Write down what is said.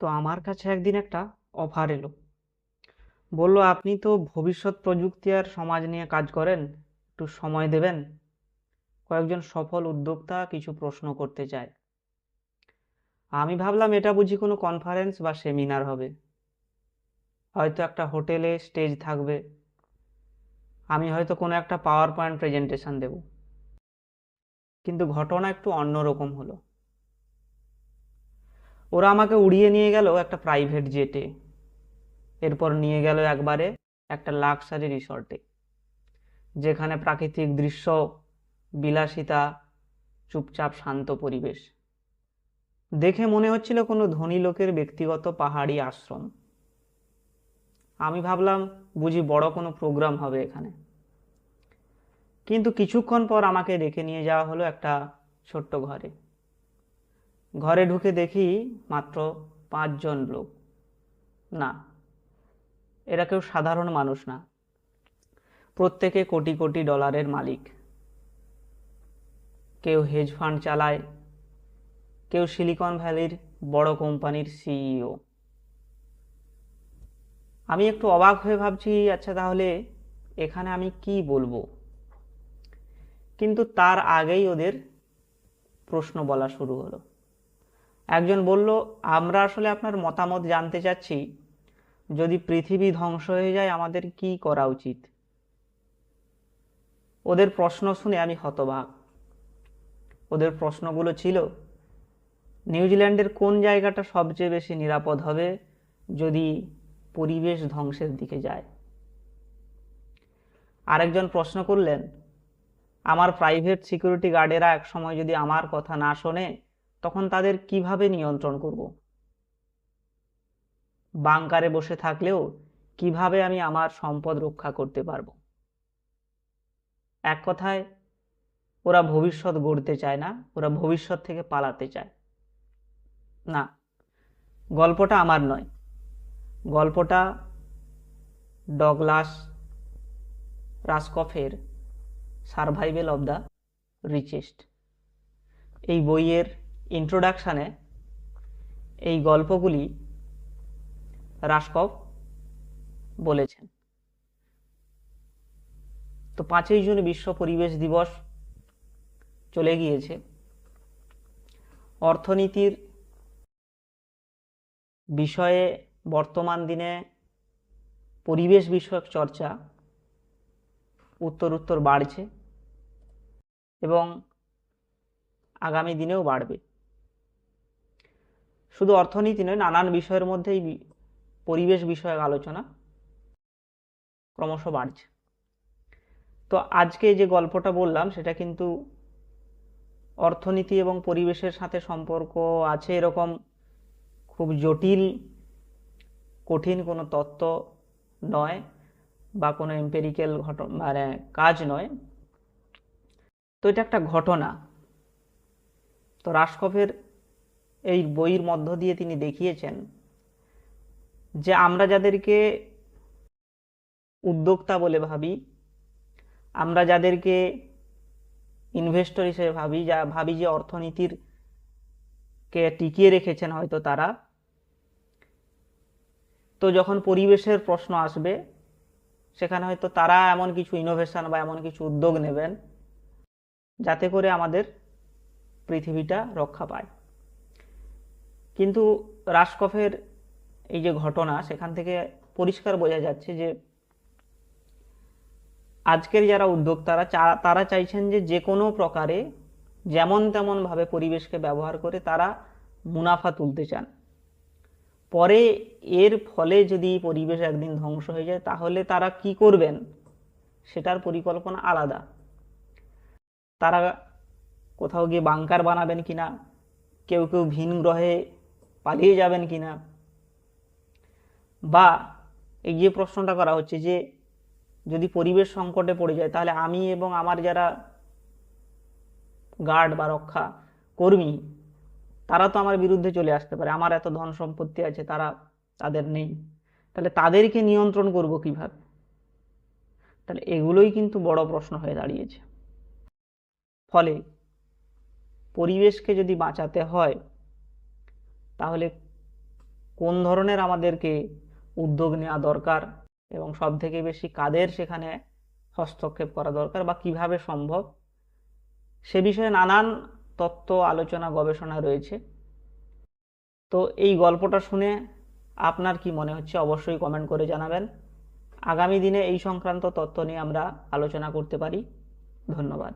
তো আমার কাছে একদিন একটা অফার এলো। বলল, আপনি তো ভবিষ্যৎ প্রযুক্তি আর সমাজ নিয়ে কাজ করেন, একটু সময় দেবেন? কয়েকজন সফল উদ্যোক্তা কিছু প্রশ্ন করতে চায়। আমি ভাবলাম, এটা বুঝি কোনো কনফারেন্স বা সেমিনার হবে। হয়তো একটা হোটেলে স্টেজ থাকবে। আমি হয়তো কোনো একটা পাওয়ার পয়েন্ট প্রেজেন্টেশন দেব। কিন্তু ঘটনা একটু অন্যরকম হলো। ওরা আমাকে উড়িয়ে নিয়ে গেল একটা প্রাইভেট জেটে এরপর নিয়ে গেল একবারে একটা লাক্সারি রিসর্টে যেখানে প্রাকৃতিক দৃশ্য, বিলাসিতা, চুপচাপ শান্ত পরিবেশ। দেখে মনে হচ্ছিল কোনো ধনী লোকের ব্যক্তিগত পাহাড়ি আশ্রম। আমি ভাবলাম, বুঝি বড় কোনো প্রোগ্রাম হবে এখানে। কিন্তু কিছুক্ষণ পর আমাকে ডেকে নিয়ে যাওয়া হলো একটা ছোট্ট ঘরে। ঘরে ঢুকে দেখি মাত্র পাঁচজন লোক। না, এরা কেউ সাধারণ মানুষ না। প্রত্যেকে কোটি কোটি ডলারের মালিক। কেউ হেজ ফান্ড চালায়, কেউ সিলিকন ভ্যালির বড় কোম্পানির সিইও আমি একটু অবাক হয়ে ভাবছি আচ্ছা তাহলে এখানে আমি কি বলব? কিন্তু তার আগেই ওদের প্রশ্ন বলা শুরু হলো। একজন বলল, আমরা আসলে আপনার মতামত জানতে চাচ্ছি। যদি পৃথিবী ধ্বংস হয়ে যায়, আমাদের কি করা উচিত? ওদের প্রশ্ন শুনে আমি হতবাক। ওদের প্রশ্নগুলো ছিল, নিউজিল্যান্ডের কোন জায়গাটা সবচেয়ে বেশি নিরাপদ হবে যদি পরিবেশ ধ্বংসের দিকে যায়? আরেকজন প্রশ্ন করলেন, আমার প্রাইভেট সিকিউরিটি গার্ডেরা একসময় যদি আমার কথা না শোনে তখন তাদের কীভাবে নিয়ন্ত্রণ করব? বাংকারে বসে থাকলেও কীভাবে আমি আমার সম্পদ রক্ষা করতে পারব? এক কথায়, ওরা ভবিষ্যৎ গড়তে চায় না, ওরা ভবিষ্যৎ থেকে পালাতে চায়। না, গল্পটা আমার নয়। গল্পটা ডগলাস রাসকফের সার্ভাইভেল অব দ্য রিচেস্ট। এই বইয়ের ইন্ট্রোডাকশানে এই গল্পগুলি রাসকফ বলেছেন। তো পাঁচই জুন বিশ্ব পরিবেশ দিবস চলে গিয়েছে। অর্থনীতির বিষয়ে বর্তমান দিনে পরিবেশ বিষয়ক চর্চা উত্তর উত্তর বাড়ছে এবং আগামী দিনেও বাড়বে। শুধু অর্থনীতি নয়, নানান বিষয়ের মধ্যেই বি- পরিবেশ বিষয়ক আলোচনা ক্রমশ বাড়ছে। তো আজকে যে গল্পটা বললাম, সেটা কিন্তু অর্থনীতি এবং পরিবেশের সাথে সম্পর্ক আছে এরকম খুব জটিল, কঠিন কোনো তত্ত্ব নয় বা কোনো এম্পেরিক্যাল ঘট মানে কাজ নয়। তো এটা একটা ঘটনা। তো রাসকফের এই বইয়ের মধ্য দিয়ে তিনি দেখিয়েছেন যে আমরা যাদেরকে উদ্যোক্তা বলে ভাবি, আমরা যাদেরকে ইনভেস্টর হিসেবে ভাবি, যা ভাবি যে অর্থনীতির কে টিকিয়ে রেখেছেন হয়তো তারা, তো যখন পরিবেশের প্রশ্ন আসবে, সেখানে হয়তো তারা এমন কিছু ইনোভেশন বা এমন কিছু উদ্যোগ নেবেন, যাতে করে আমাদের পৃথিবীটা রক্ষা পায়। কিন্তু রাসকফের এই যে ঘটনা, সেখান থেকে পরিষ্কার বোঝা যাচ্ছে যে আজকের যারা উদ্যোক্তারা তারা চাইছেন যে যে কোনো প্রকারে যেমন তেমন ভাবে পরিবেশকে ব্যবহার করে তারা মুনাফা তুলতে চান। পরে এর ফলে যদি পরিবেশ একদিন ধ্বংস হয়ে যায়, তাহলে তারা কি করবেন? সেটার পরিকল্পনা আলাদা। তারা কোথাও গিয়ে বাংকার বানাবেন কিনা, কেউ কেউ ভিন গ্রহে পালিয়ে যাবেন কি না বা এই যে প্রশ্নটা করা হচ্ছে যে, যদি পরিবেশ সংকটে পড়ে যায়, তাহলে আমি এবং আমার যারা গার্ড বা রক্ষা কর্মী, তারা তো আমার বিরুদ্ধে চলে আসতে পারে। আমার এত ধন সম্পত্তি আছে, তারা তাদের নেই। তাহলে তাদেরকে নিয়ন্ত্রণ করব কীভাবে? তাহলে এগুলোই কিন্তু বড় প্রশ্ন হয়ে দাঁড়িয়েছে। ফলে পরিবেশকে যদি বাঁচাতে হয় তাহলে কোন ধরনের আমাদেরকে উদ্যোগ নেওয়া দরকার এবং সব থেকে বেশি কাদের সেখানে হস্তক্ষেপ করা দরকার বা কীভাবে সম্ভব? সে বিষয়ে নানান তত্ত্ব, আলোচনা, গবেষণা রয়েছে। তো এই গল্পটা শুনে আপনার কি মনে হচ্ছে অবশ্যই কমেন্ট করে জানাবেন। আগামী দিনে এই সংক্রান্ত তত্ত্ব নিয়ে আমরা আলোচনা করতে পারি। ধন্যবাদ।